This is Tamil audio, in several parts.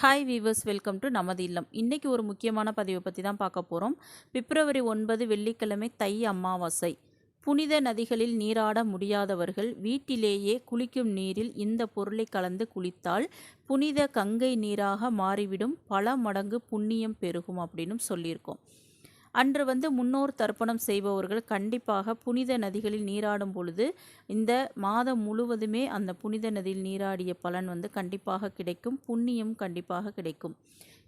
ஹாய் வீவர்ஸ் வெல்கம் டு நமது இல்லம். இன்றைக்கி ஒரு முக்கியமான பதிவை பற்றி தான் பார்க்க போகிறோம் பிப்ரவரி ஒன்பது வெள்ளிக்கிழமை தை அமாவாசை. புனித நதிகளில் நீராட முடியாதவர்கள் வீட்டிலேயே குளிக்கும் நீரில் இந்த பொருளை கலந்து குளித்தால் புனித கங்கை நீராக மாறிவிடும். பல மடங்கு புண்ணியம் பெருகும் அப்படின்னு சொல்லியிருக்கோம். அன்று வந்து முன்னோர் தர்ப்பணம் செய்பவர்கள் கண்டிப்பாக புனித நதிகளில் நீராடும் பொழுது இந்த மாதம் முழுவதுமே அந்த புனித நதியில் நீராடிய பலன் வந்து கண்டிப்பாக கிடைக்கும் புண்ணியம் கண்டிப்பாக கிடைக்கும்.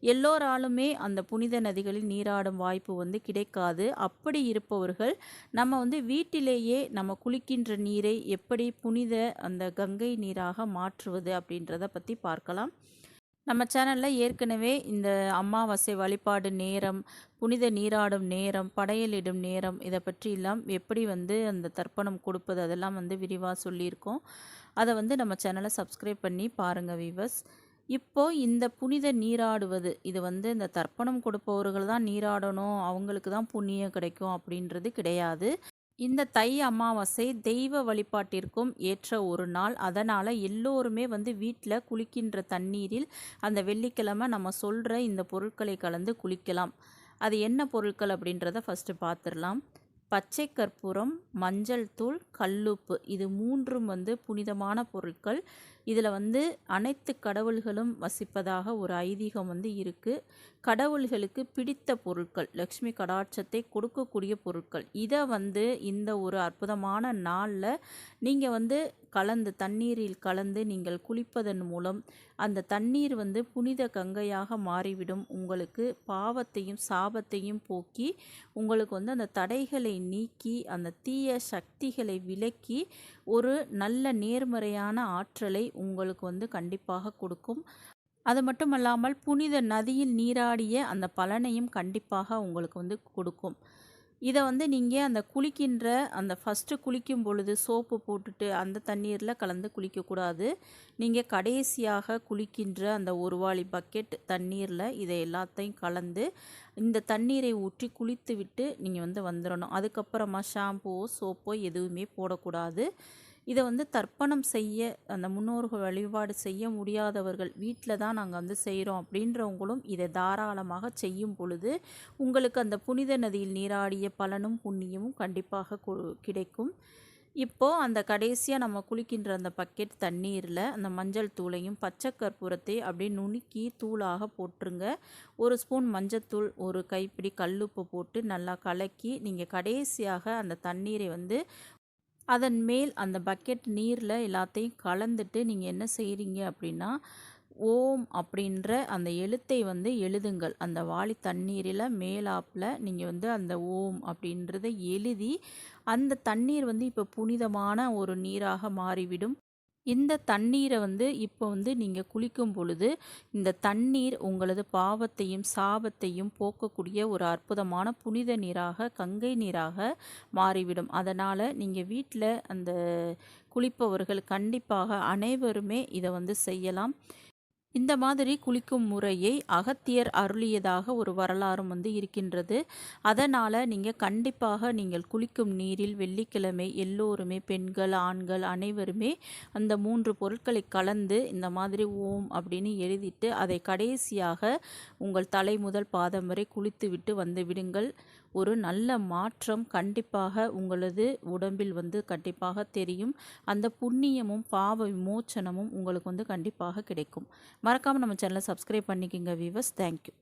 எல்லோராலுமே அந்த புனித நதிகளில் நீராடும் வாய்ப்பு வந்து கிடைக்காது. அப்படி இருப்பவர்கள் நம்ம வந்து வீட்டிலேயே நம்ம குளிக்கின்ற நீரை எப்படி புனித அந்த கங்கை நீராக மாற்றுவது அப்படின்றத பற்றி பார்க்கலாம். நம்ம சேனலில் ஏற்கனவே இந்த அமாவாசை வழிபாடு நேரம் புனித நீராடும் நேரம் படையலிடும் நேரம் இதை பற்றி எல்லாம் எப்படி வந்து அந்த தர்ப்பணம் கொடுப்பது அதெல்லாம் வந்து விரிவாக சொல்லியிருக்கோம். அதை வந்து நம்ம சேனலை சப்ஸ்கிரைப் பண்ணி பாருங்கள் வீவர்ஸ் இப்போது இந்த புனித நீராடுவது இது வந்து இந்த தர்ப்பணம் கொடுப்பவர்கள் தான் நீராடணும் அவங்களுக்கு தான் புண்ணியம் கிடைக்கும் அப்படின்றது கிடையாது. இந்த தை அமாவாசை தெய்வ வழிபாட்டிற்கும் ஏற்ற ஒரு நாள். அதனால் எல்லோருமே வந்து வீட்டில் குளிக்கின்ற தண்ணீரில் அந்த வெள்ளிக்கிழமை நம்ம சொல்கிற இந்த பொருட்களை கலந்து குளிக்கலாம். அது என்ன பொருட்கள் அப்படின்றத ஃபஸ்ட்டு பார்த்துடலாம். பச்சை கற்பூரம் மஞ்சள் தூள் கல்லுப்பு. இது மூன்றும் வந்து புனிதமான பொருட்கள். இதில் வந்து அனைத்து கடவுள்களும் வசிப்பதாக ஒரு ஐதீகம் வந்து இருக்குது கடவுள்களுக்கு பிடித்த பொருட்கள் லக்ஷ்மி கடாட்சத்தை கொடுக்கக்கூடிய பொருட்கள். இதை வந்து இந்த ஒரு அற்புதமான நாளில் நீங்கள் வந்து கலந்து தண்ணீரில் கலந்து நீங்கள் குளிப்பதன் மூலம் அந்த தண்ணீர் வந்து புனித கங்கையாக மாறிவிடும். உங்களுக்கு பாவத்தையும் சாபத்தையும் போக்கி உங்களுக்கு வந்து அந்த தடைகளை நீக்கி அந்த தீய சக்திகளை விலக்கி ஒரு நல்ல நேர்மறையான ஆற்றலை உங்களுக்கு வந்து கண்டிப்பாக கொடுக்கும். அது மட்டும் அல்லாமல் புனித நதியில் நீராடிய அந்த பலனையும் கண்டிப்பாக உங்களுக்கு வந்து கொடுக்கும். இதை வந்து நீங்கள் அந்த குளிக்கின்ற அந்த ஃபஸ்ட்டு குளிக்கும் பொழுது சோப்பு போட்டுட்டு அந்த தண்ணீரில் கலந்து குளிக்கக்கூடாது நீங்கள் கடைசியாக குளிக்கின்ற அந்த ஒரு வாளி பக்கெட் தண்ணீரில் இதை எல்லாத்தையும் கலந்து இந்த தண்ணீரை ஊற்றி குளித்து விட்டு நீங்கள் வந்து வந்துடணும் அதுக்கப்புறமா ஷாம்புவோ சோப்போ எதுவுமே போடக்கூடாது. இதை வந்து தர்ப்பணம் செய்ய அந்த முன்னோர்கள் வழிபாடு செய்ய முடியாதவர்கள் வீட்டில் தான் நாங்கள் வந்து செய்கிறோம் அப்படின்றவங்களும் இதை தாராளமாக செய்யும் பொழுது உங்களுக்கு அந்த புனித நதியில் நீராடிய பலனும் புண்ணியமும் கண்டிப்பாக கிடைக்கும். இப்போது அந்த கடைசியாக நம்ம குளிக்கின்ற அந்த பக்கெட் தண்ணீரில் அந்த மஞ்சள் தூளையும் பச்சை கற்பூரத்தை அப்படியே நுணுக்கி தூளாக போட்டுருங்க. ஒரு ஸ்பூன் மஞ்சத்தூள் ஒரு கைப்பிடி கல்லுப்பு போட்டு நல்லா கலக்கி நீங்கள் கடைசியாக அந்த தண்ணீரை வந்து அதன் மேல் அந்த பக்கெட் நீரில் எல்லாத்தையும் கலந்துட்டு நீங்கள் என்ன செய்கிறீங்க அப்படின்னா ஓம் அப்படின்ற அந்த எழுத்தை வந்து எழுதுங்கள். அந்த வாளி தண்ணீரில் மேலாப்பில் நீங்கள் வந்து அந்த ஓம் அப்படின்றத எழுதி அந்த தண்ணீர் வந்து இப்போ புனிதமான ஒரு நீராக மாறிவிடும். இந்த தண்ணீரை வந்து இப்போ வந்து நீங்கள் குளிக்கும் பொழுது இந்த தண்ணீர் உங்களது பாவத்தையும் சாபத்தையும் போக்கக்கூடிய ஒரு அற்புதமான புனித நீராக கங்கை நீராக மாறிவிடும். அதனால் நீங்கள் வீட்டில் அந்த குளிப்பவர்கள் கண்டிப்பாக அனைவருமே இதை வந்து செய்யலாம். இந்த மாதிரி குளிக்கும் முறையை அகத்தியர் அருளியதாக ஒரு வரலாறும் வந்து இருக்கின்றது. அதனால் நீங்கள் கண்டிப்பாக நீங்கள் குளிக்கும் நீரில் வெள்ளிக்கிழமை எல்லோருமே பெண்கள் ஆண்கள் அனைவருமே அந்த மூன்று பொருட்களை கலந்து இந்த மாதிரி ஓம் அப்படின்னு எழுதிட்டு அதை கடைசியாக உங்கள் தலை முதல் பாதம் வரை குளித்து விட்டு வந்து விடுங்கள். ஒரு நல்ல மாற்றம் கண்டிப்பாக உங்களது உடம்பில் வந்து கண்டிப்பாக தெரியும். அந்த புண்ணியமும் பாவ விமோச்சனமும் உங்களுக்கு வந்து கண்டிப்பாக கிடைக்கும். மறக்காமல் நம்ம சேனலை சப்ஸ்கிரைப் பண்ணிக்கோங்க வீவர்ஸ் தேங்க்யூ